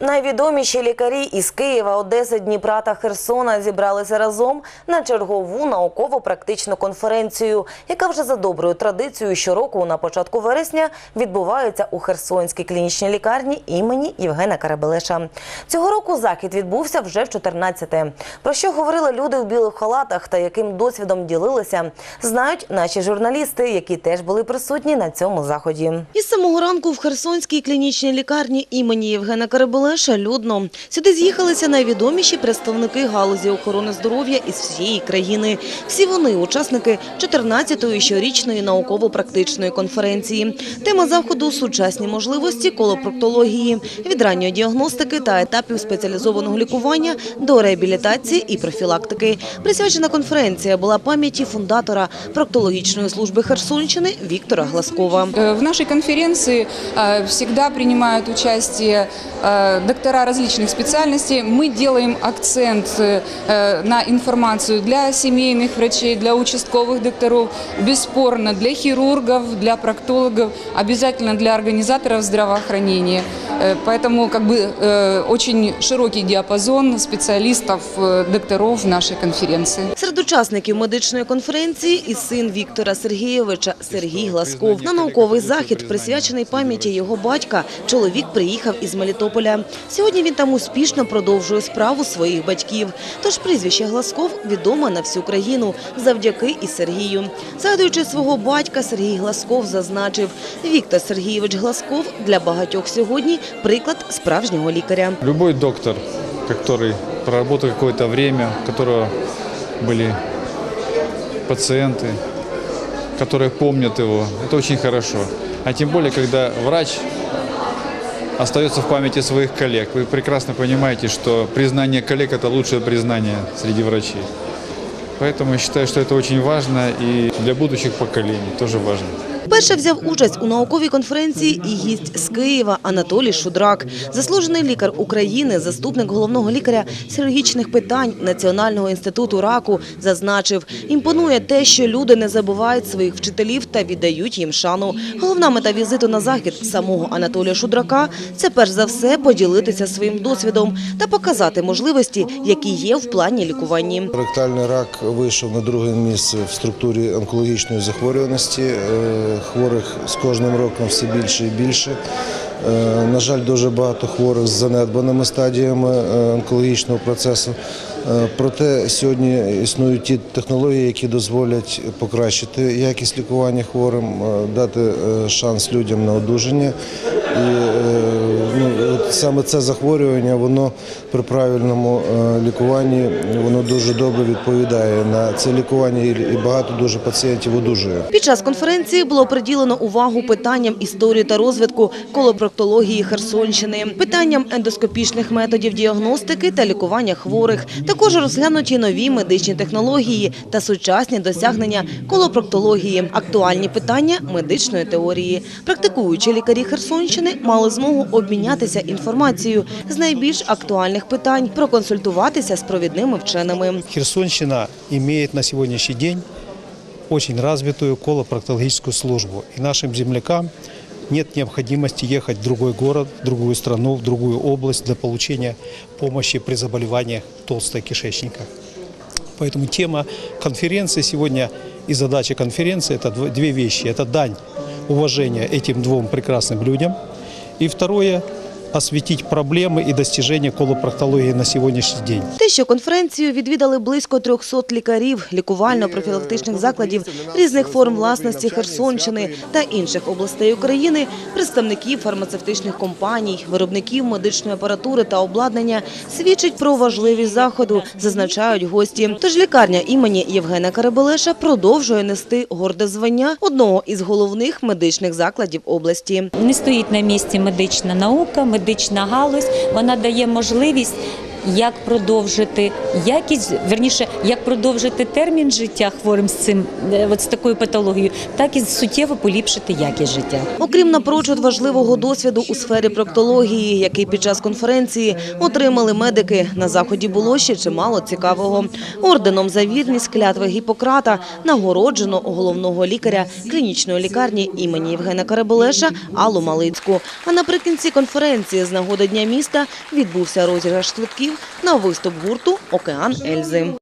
Найвідоміші лікарі із Києва, Одеси, Дніпра та Херсона зібралися разом на чергову науково-практичну конференцію, яка вже за доброю традицією щороку на початку вересня відбувається у Херсонській клінічній лікарні імені Євгена Карабелеша. Цього року захід відбувся вже в 14-те. Про що говорили люди в білих халатах та яким досвідом ділилися, знають наші журналісти, які теж були присутні на цьому заході. Із самого ранку в Херсонській клінічній лікарні імені Євгена Карабелеша людно. Сюди з'їхалися найвідоміші представники галузі охорони здоров'я із всієї країни. Всі вони – учасники 14-ї щорічної науково-практичної конференції. Тема заходу – сучасні можливості колопроктології, від ранньої діагностики та етапів спеціалізованого лікування до реабілітації і профілактики. Присвячена конференція була пам'яті фундатора проктологічної служби Херсонщини Віктора Гласкова. Э, В нашей конференции э, всегда принимают участие э, доктора различных специальностей. Мы делаем акцент э, на информацию для семейных врачей, для участковых докторов, бесспорно для хирургов, для проктологов, обязательно для организаторов здравоохранения. Э, Поэтому как бы э, очень широкий диапазон специалистов, э, докторов в нашей конференции. Серед учасників медичної конференції і син Віктора Сергійовича Сергій Гласков. На науковий захід, присвячений пам'яті його батька, чоловік приїхав із Мелітополя. Сьогодні він там успішно продовжує справу своїх батьків. Тож прізвище Гласков відоме на всю країну завдяки і Сергію. Згадуючи свого батька, Сергій Гласков зазначив, Віктор Сергійович Гласков для багатьох сьогодні приклад справжнього лікаря. Любой доктор, который проработал какое-то время, у которого были пациенты, которые помнят его, это очень хорошо. А тем более, когда врач остается в памяти своих коллег. Вы прекрасно понимаете, что признание коллег – это лучшее признание среди врачей. Поэтому я считаю, что это очень важно и для будущих поколений тоже важно. Перше взяв участь у науковій конференції і гість з Києва Анатолій Шудрак, заслужений лікар України, заступник головного лікаря хірургічних питань Національного інституту раку, зазначив, імпонує те, що люди не забувають своїх вчителів та віддають їм шану. Головна мета візиту на захід самого Анатолія Шудрака – це перш за все поділитися своїм досвідом та показати можливості, які є в плані лікуванні. Ректальний рак вийшов на друге місце в структурі онкологічної захворюваності. Хворих з кожним роком все більше і більше. Е, На жаль, дуже багато хворих з занедбаними стадіями е, онкологічного процесу. Е, Проте сьогодні існують ті технології, які дозволять покращити якість лікування хворим, е, дати е, шанс людям на одужання. І ну, саме це захворювання, воно при правильному лікуванні воно дуже добре відповідає на це лікування, і багато дуже пацієнтів одужує. Під час конференції було приділено увагу питанням історії та розвитку колопроктології Херсонщини, питанням ендоскопічних методів діагностики та лікування хворих. Також розглянуті нові медичні технології та сучасні досягнення колопроктології, актуальні питання медичної теорії. Практикуючі лікарі Херсонщини мали змогу обмінятися інформацією з найбільш актуальних питань, проконсультуватися з провідними вченими. Херсонщина имеет на сегодняшний день очень развитую колопроктологическую службу. И нашим землякам нет необходимости ехать в другой город, в другую страну, в другую область для получения помощи при заболеваниях толстой кишечника. Поэтому тема конференции сегодня и задача конференции – это дв- две вещи. Это дань уважения этим двум прекрасным людям. И второе – осветить проблемы и достижения колопроктологии на сегодняшний день. Те, що конференцію відвідали близько 300 лікарів, лікувально-профілактичних закладів різних форм власності Херсонщини та інших областей України, представників фармацевтичних компаній, виробників медичної апаратури та обладнання, свідчить про важливість заходу, зазначають гості. Тож лікарня імені Євгена Карабелеша продовжує нести горде звання одного із головних медичних закладів області. Не стоїть на місці медична наука, медична галузь. Вона дає можливість як продовжити якість, верніше, як продовжити термін життя хворим з цим, е, от з такою патологією, так і суттєво поліпшити якість життя. Окрім напрочуд важливого досвіду у сфері проктології, який під час конференції отримали медики, на заході було ще чимало цікавого. Орденом за вірність клятви Гіппократа нагороджено головного лікаря клінічної лікарні імені Євгена Караболеша Аллу Малицьку. А наприкінці конференції з нагоди Дня міста відбувся розіграш квитків на виступ гурту «Океан Ельзи».